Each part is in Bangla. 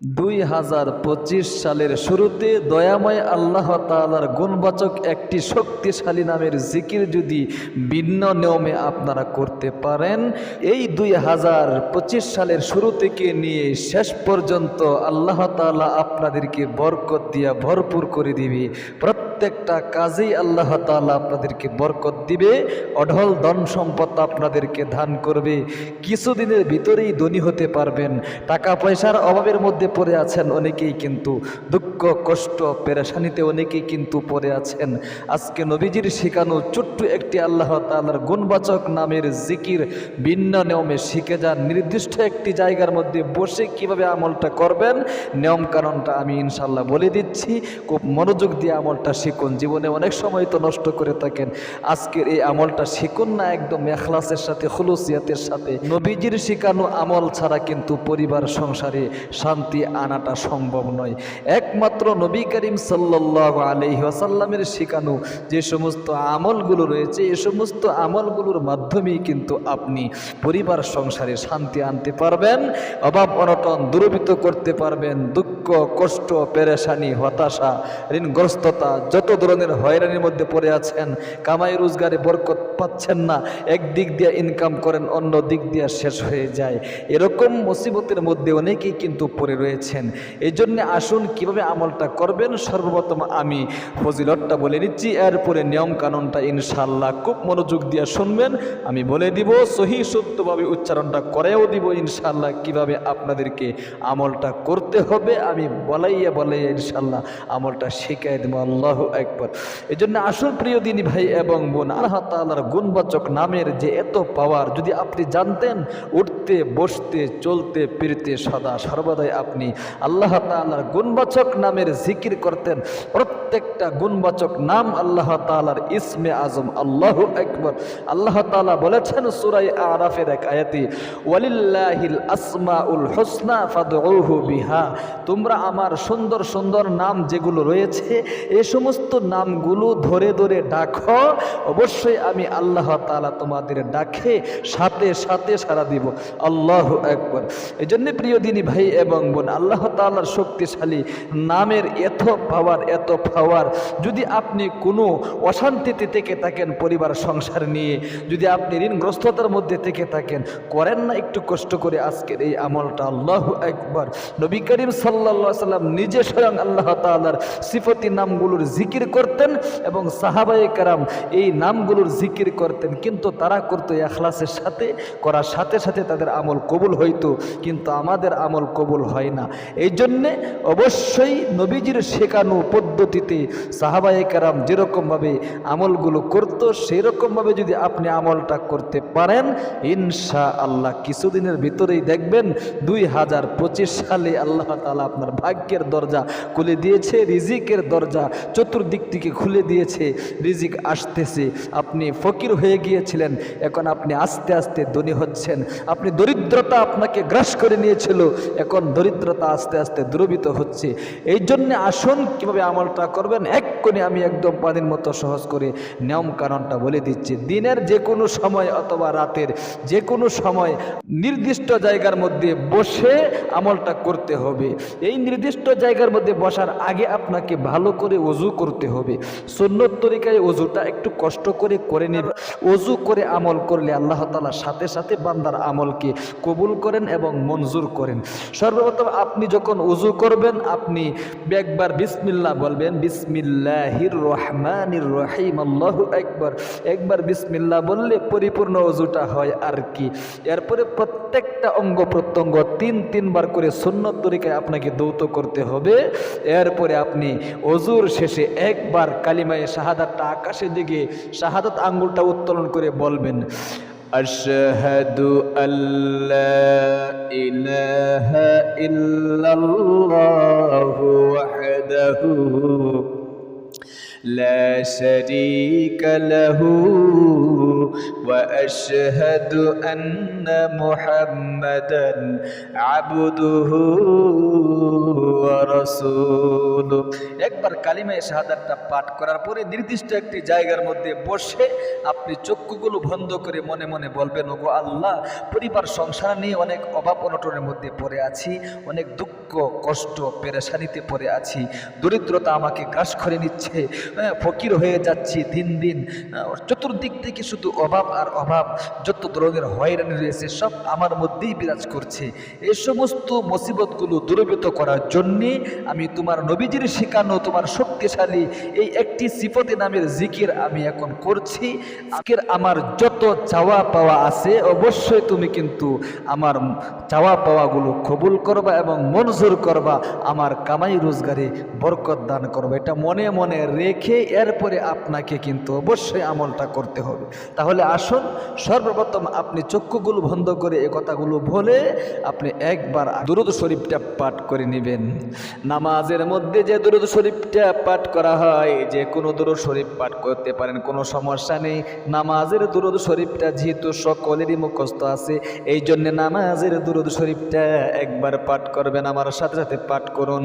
দুই হাজার পঁচিশ সালের শুরুতে দয়াময় আল্লাহ তালার গুণবাচক একটি শক্তিশালী নামের জিকির যদি ভিন্ন নিয়মে আপনারা করতে পারেন, এই দুই হাজার পঁচিশ সালের শুরু থেকে নিয়ে শেষ পর্যন্ত আল্লাহ তালা আপনাদেরকে বরকত দিয়া ভরপুর করে দিবে। প্রত্যেকটা কাজেই আল্লাহ তালা আপনাদেরকে বরকত দিবে, অঢল ধন সম্পদ আপনাদেরকে ধান করবে। কিছুদিনের ভিতরেই ধনী হতে পারবেন। টাকা পয়সার অভাবের মধ্যে পড়ে আছেন অনেকেই কিন্তু। দুঃখ কষ্ট, পেরেশানিতে অনেকেই কিন্তু পড়ে আছেন। আজকে নবীজির শেখানো ছোট্ট একটি আল্লাহ তাআলার গুণবাচক নামের জিকির ভিন্ন নিয়মে শিখে যান। নির্দিষ্ট একটি জায়গার মধ্যে বসে কীভাবে আমলটা করবেন, নিয়ম কারণটা আমি ইনশাল্লাহ বলে দিচ্ছি। খুব মনোযোগ দিয়ে আমলটা শিখুন। জীবনে অনেক সময় তো নষ্ট করে থাকেন। আজকের এই আমলটা শিখুন না, একদম এখলাসের সাথে, খুলুসিয়াতের সাথে। নবীজির শিখানো আমল ছাড়া কিন্তু পরিবার, সংসারে শান্তি আনাটা সম্ভব নয়। একমাত্র নবী করিম সাল্লাহ আলহি আসাল্লামের শিখানো যে সমস্ত আমলগুলো রয়েছে এই সমস্ত আমলগুলোর মাধ্যমেই কিন্তু আপনি পরিবার সংসারে শান্তি আনতে পারবেন, অভাব অনটন দূরীভূত করতে পারবেন, দুঃখ, কষ্ট, পেরেশানি, হতাশা, ঋণগ্রস্ততা যত ধরনের হয়রানির মধ্যে পড়ে আছেন, কামাই রোজগারে বরকত পাচ্ছেন না এক দিক দিয়ে ইনকাম করেন, অন্য দিক দিয়ে শেষ হয়ে যায়। এরকম মুসিবতের মধ্যে অনেকেই কিন্তু পড়ে রয়েছেন। এই জন্যে আসুন কীভাবে আমলটা করবেন, সর্বপ্রথম আমি ফজিলতটা বলে নিচ্ছি। এরপরে নিয়ম কানুনটা ইনশাল্লাহ খুব মনোযোগ দিয়ে শুনবেন। আমি বলে দিব, সহি সত্যভাবে উচ্চারণটা করেও দিব ইনশাল্লাহ কীভাবে আপনাদেরকে আমলটা করতে হবে। আমি বলাইয়া বলাইয়া ইনশাল্লাহ আমলটা শিখাই দেবো। আল্লাহ একবার এই জন্য আসল প্রিয় দিনী ভাই এবং বোন, আল্লাহ তাআলার গুণবাচক নামের যে এত পাওয়ার যদি আপনি জানতেন, উঠতে, বসতে, চলতে, ফিরতে সদা সর্বদাই আপনি আল্লাহ তাআলার গুণবাচক নামের জিকির করতেন। প্রত্যেকটা গুণবাচক নাম আল্লাহ তালার ইসমে আজম, আল্লাহু একবার আল্লাহ তাআলা বলেছেন সুরাই আরাফের এক আয়াতে, ওয়ালিল্লাহিল আসমা উল হোসনা ফাদউহু বিহা। তোমরা আমার সুন্দর সুন্দর নাম যেগুলো রয়েছে এই সমস্ত নামগুলো ধরে ধরে ডাকো। অবশ্যই আমি আল্লাহ তাআলা তোমাদের ডাকে, সাথে সাথে সারা দিব। আল্লাহ একবার এই জন্য প্রিয় দিনী ভাই এবং বোন, আল্লাহ তাআলার শক্তিশালী নামের এত পাওয়ার এত পাওয়ার যদি আপনি কোনো অশান্তিতে থেকে থাকেন পরিবার, সংসার নিয়ে, যদি আপনি ঋণগ্রস্ততার মধ্যে থেকে থাকেন, করেন না একটু কষ্ট করে আজকের এই আমলটা। আল্লাহ একবার নবী করিম সাল্লা সাল্লাম নিজে স্বয়ং আল্লাহ তাআলার সিফতি নামগুলোর জিকির করতেন এবং সাহাবায়ে কারাম এই নামগুলোর জিকির করতেন। কিন্তু তারা করতো এখলাসের সাথে, করার সাথে সাথে তাদের আমল কবুল হইতো। কিন্তু আমাদের আমল কবুল হয় না। এই জন্যে অবশ্যই নবীজির শেখানো পদ্ধতিতে সাহাবায়ে কারাম যেরকমভাবে আমলগুলো করত, সেরকমভাবে যদি আপনি আমলটা করতে পারেন ইনশা আল্লাহ কিছুদিনের ভিতরেই দেখবেন দুই হাজার পঁচিশ সালে আল্লাহ তালা আপনার ভাগ্যের দরজা খুলে দিয়েছে, রিজিকের দরজা চতুর্দিক থেকে খুলে দিয়েছে, রিজিক আসতেছে। আপনি ফকির হয়ে গিয়েছিলেন, এখন আপনি আস্তে আস্তে ধনী হচ্ছেন। আপনি দরিদ্রতা আপনাকে গ্রাস করে নিয়েছিল, এখন দরিদ্রতা আস্তে আস্তে দ্রবিত হচ্ছে। এই জন্যে আসুন কীভাবে আমলটা করবেন এক কোণে আমি একদম পানির মতো সহজ করে নিয়ম কানুনটা বলে দিচ্ছি। দিনের যে কোনো সময় অথবা রাতের যে কোনো সময় নির্দিষ্ট জায়গার মধ্যে বসে আমলটা করতে হবে। এই নির্দিষ্ট জায়গার মধ্যে বসার আগে আপনাকে ভালো করে অজু করতে হবে। সুন্নত তরিকায় অজুটা একটু কষ্ট করে করে নেবে অজু করে আমল করলে আল্লাহ তালা সাথে সাথে বান্দার আমলকে কবুল করেন এবং মঞ্জুর করেন। সর্বপ্রথম আপনি যখন উজু করবেন, আপনি একবার বিসমিল্লাহ বলবেন বিসমিল্লাহির রহমানির রহিম আল্লাহু একবার একবার বিসমিল্লাহ বললে পরিপূর্ণ অজুটা হয় আর কি এরপরে প্রত্যেকটা অঙ্গ প্রত্যঙ্গ তিন তিনবার করে সুন্নত তরিকায় আপনাকে দৌত করতে হবে এরপরে আপনি অজুর শেষে একবার কালিমায়ে শাহাদাতটা আকাশের দিকে শাহাদাত আঙ্গুলটা উত্তোলন করে বলবেন أشهد أن لا إله إلا الله وحده وحده لا شريك له وأشهد أن محمدا عبده ورسوله একবার কালিমায় শাহাদাতটা পাঠ করার পরে নির্দিষ্ট একটি জায়গার মধ্যে বসে আপনি চক্ষুগুলো বন্ধ করে মনে মনে বলবেন ওগো আল্লাহ পরিবার সংসার নিয়ে অনেক অভাব অনটনের মধ্যে পড়ে আছি অনেক দুঃখ কষ্ট পেরেশানিতে পড়ে আছি দরিদ্রতা আমাকে গ্রাস করে নিচ্ছে হ্যাঁ, ফকির হয়ে যাচ্ছি দিন দিন। চতুর্দিক থেকে শুধু অভাব আর অভাব। যত ধরনের হয়রানি রয়েছে, সব আমার মধ্যেই বিরাজ করছে। এই সমস্ত মুসিবতগুলো দূরীভূত করার জন্যে আমি তোমার নবীজির শেখানো, তোমার শক্তিশালী এই একটি সিফতে নামের জিকির আমি এখন করছি। আজকের আমার যত চাওয়া পাওয়া আছে, অবশ্যই তুমি কিন্তু আমার চাওয়া পাওয়াগুলো কবুল করবা এবং মঞ্জুর করবা। আমার কামাই রোজগারে বরকত দান করবা। এটা মনে মনে রেখে এরপরে আপনাকে কিন্তু অবশ্যই আমলটা করতে হবে। তাহলে আসুন, সর্বপ্রথম আপনি চক্ষুগুলো বন্ধ করে এ কথাগুলো বলে আপনি একবার দুরুদ শরীফটা পাঠ করে নেবেন। নামাজের মধ্যে যে দুরুদ শরীফটা পাঠ করা হয়, যে কোনো দুরুদ শরীফ পাঠ করতে পারেন, কোনো সমস্যা নেই। নামাজের দুরুদ শরীফটা যেহেতু সকলেরই মুখস্থ আছে, এই জন্যে নামাজের দুরুদ শরীফটা একবার পাঠ করবেন, আমার সাথে সাথে পাঠ করুন।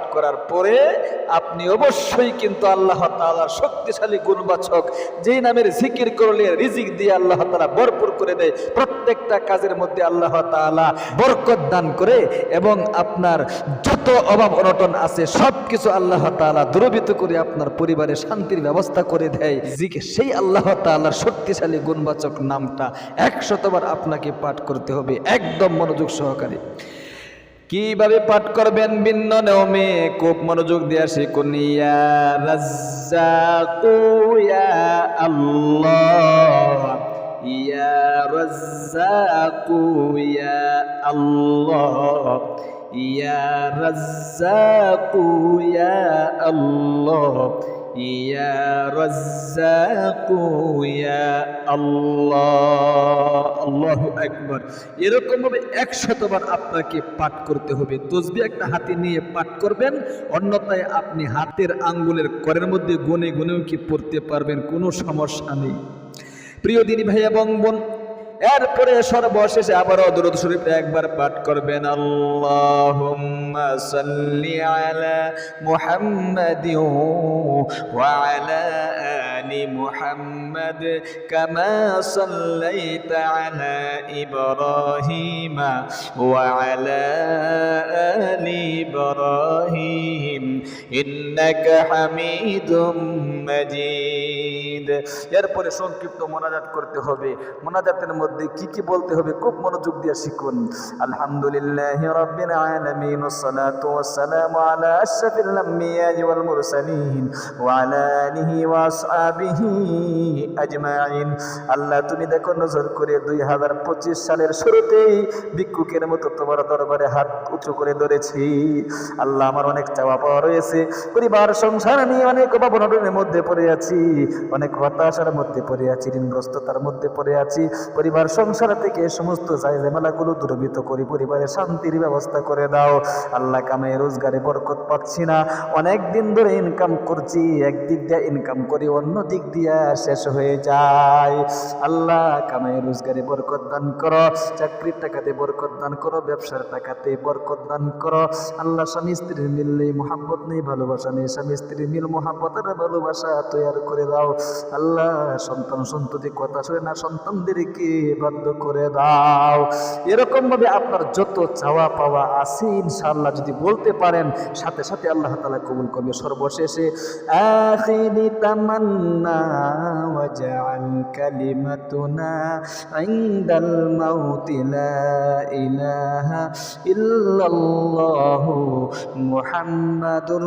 করার পরে আপনি অবশ্যই কিন্তু আল্লাহ তাআলার শক্তিশালী গুণবাচক যেই নামের জিকির করলে রিজিক দিয়ে আল্লাহ তালা ভরপুর করে দেয়। প্রত্যেকটা কাজের মধ্যে আল্লাহ তাআলা বরকত দান করে এবং আপনার যত অভাব অনটন আছে সব কিছু আল্লাহ তাআলা দূরীভূত করে আপনার পরিবারে শান্তির ব্যবস্থা করে দেয়। জিকির সেই আল্লাহ তাআলার শক্তিশালী গুণবাচক নামটা একশতবার আপনাকে পাঠ করতে হবে। একদম মনোযোগ সহকারে। কীভাবে পাঠ করবেন ভিন্ন নিয়মে? খুব মনোযোগ দিয়ে শিখুন ইয়া রাজ্জাকু ইয়া আল্লাহ, ইয়া রাজ্জাকু ইয়া আল্লাহ, ইয়া রাজ্জাকু ইয়া আল্লাহ ইয়া রাজ্জাকু ইয়া আল্লাহ আল্লাহু আকবার এরকম ভাবে একশতবার আপনাকে পাঠ করতে হবে। তসবি একটা হাতে নিয়ে পাঠ করবেন, অন্যথায় আপনি হাতের আঙ্গুলের করের মধ্যে গুনে গুনেও কি পড়তে পারবেন কোনো সমস্যা নেই। প্রিয় দিনী ভাই এবং বোন এরপরে সর্বশেষে আবারও দুরুদ শরীফ একবার পাঠ করবেন। আল্লাহুম্মা সাল্লি আলা মুহাম্মাদি ওয়া আলা আলি মুহাম্মাদ কামা সাল্লাইতা আলা ইব্রাহিম ওয়া আলা আলি ইব্রাহিম। ইন্নাকা হামিদুম মাজিদ। এরপরে সংক্ষিপ্ত মোনাজাত করতে হবে মোনাজাতের মধ্যে কি কি বলতে হবে খুব মনোযোগ দিয়ে শিখুন আলহামদুলিল্লাহ রাব্বিল আলামিন والصلاه والسلام على اشرف الانبياء والمرسلين وعلى اله واصحابه اجمعين আল্লাহ তুমি দেখো নজর করে 2025 সালের শুরুতেই ভিক্ষুকের মতো তোমার দরবারে হাত উঁচু করে ধরেছি আল্লাহ আমার অনেক চাওয়া পাওয়া রয়েছে পরিবার সংসার নিয়ে অনেক অভাব অনটনের মধ্যে পড়ে আছি অনেক হতাশার মধ্যে পড়ে আছি, ঋণগ্রস্ততার মধ্যে পড়ে আছি। পরিবার, সংসার থেকে সমস্ত জায়জামেলাগুলো দূরীভূত করি পরিবারে শান্তির ব্যবস্থা করে দাও। আল্লাহ কামে রোজগারে বরকত পাচ্ছি না। অনেক দিন ধরে ইনকাম করছি একদিক দিয়ে ইনকাম করি, অন্য দিক দিয়ে শেষ হয়ে যায়। আল্লাহ কামে রোজগারে বরকত দান করো, চাকরির টাকাতে বরকত দান করো, ব্যবসার টাকাতে বরকত দান করো। আল্লাহ স্বামী স্ত্রীর মিল নেই মোহাম্মত নেই, ভালোবাসা নেই, স্বামী স্ত্রীর মিল মোহাম্মত আর ভালোবাসা তৈরি করে দাও। আল্লাহ, সন্তান সন্ততি কথা শুনে না, সন্তানদেরকে বাধ্য করে দাও। এরকম ভাবে আপনার যত চাওয়া পাওয়া আছে, ইনশাআল্লাহ যদি বলতে পারেন, সাথে সাথে আল্লাহ তালা কবুল করবে। সর্বশেষে, আখিরি তামান্না মাউতি লা ইলাহা ইল্লাল্লাহ মুহাম্মাদুর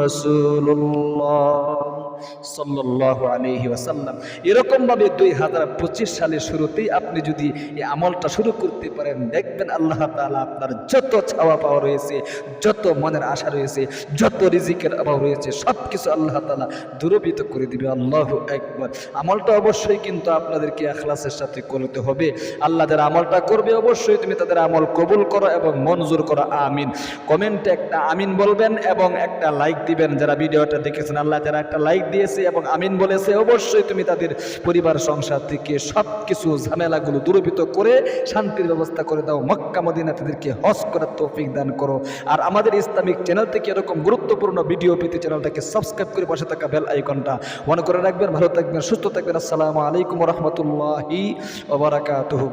রাসূলুল্লাহ। সাল্লাল্লাহু সাল্লাহ আলহি ওয়াসাল্লাম। এরকমভাবে দুই হাজার পঁচিশ সালের শুরুতেই আপনি যদি এই আমলটা শুরু করতে পারেন, দেখবেন আল্লাহ তাআলা আপনার যত ছাওয়া পাওয়া রয়েছে, যত মনের আশা রয়েছে, যত রিজিকের অভাব রয়েছে সব কিছু আল্লাহ তালা দূরবিত করে দিবে। আল্লাহ একবার আমলটা অবশ্যই কিন্তু আপনাদেরকে এখলাসের সাথে করতে হবে। আল্লাহ যারা আমলটা করবে, অবশ্যই তুমি তাদের আমল কবুল করো এবং মঞ্জুর করো। আমিন। কমেন্টে একটা আমিন বলবেন এবং একটা লাইক দিবেন। যারা ভিডিওটা দেখেছেন, আল্লাহ যারা একটা লাইক দিয়েছে এবং আমিন বলেছে, অবশ্যই তুমি তাদের পরিবার, সংসার থেকে সব কিছু ঝামেলাগুলো দূরবিত করে শান্তির ব্যবস্থা করে দাও। মক্কা, মদিনা তাদেরকে হজ করার তৌফিক দান করো। আর আমাদের ইসলামিক চ্যানেল থেকে এরকম গুরুত্বপূর্ণ ভিডিও পেতে চ্যানেলটাকে সাবস্ক্রাইব করে পাশে থাকা বেল আইকনটা মনে করে রাখবেন। ভালো থাকবেন, সুস্থ থাকবেন। আসসালামু আলাইকুম রহমতুল্লাহি ওবরাকাতুহু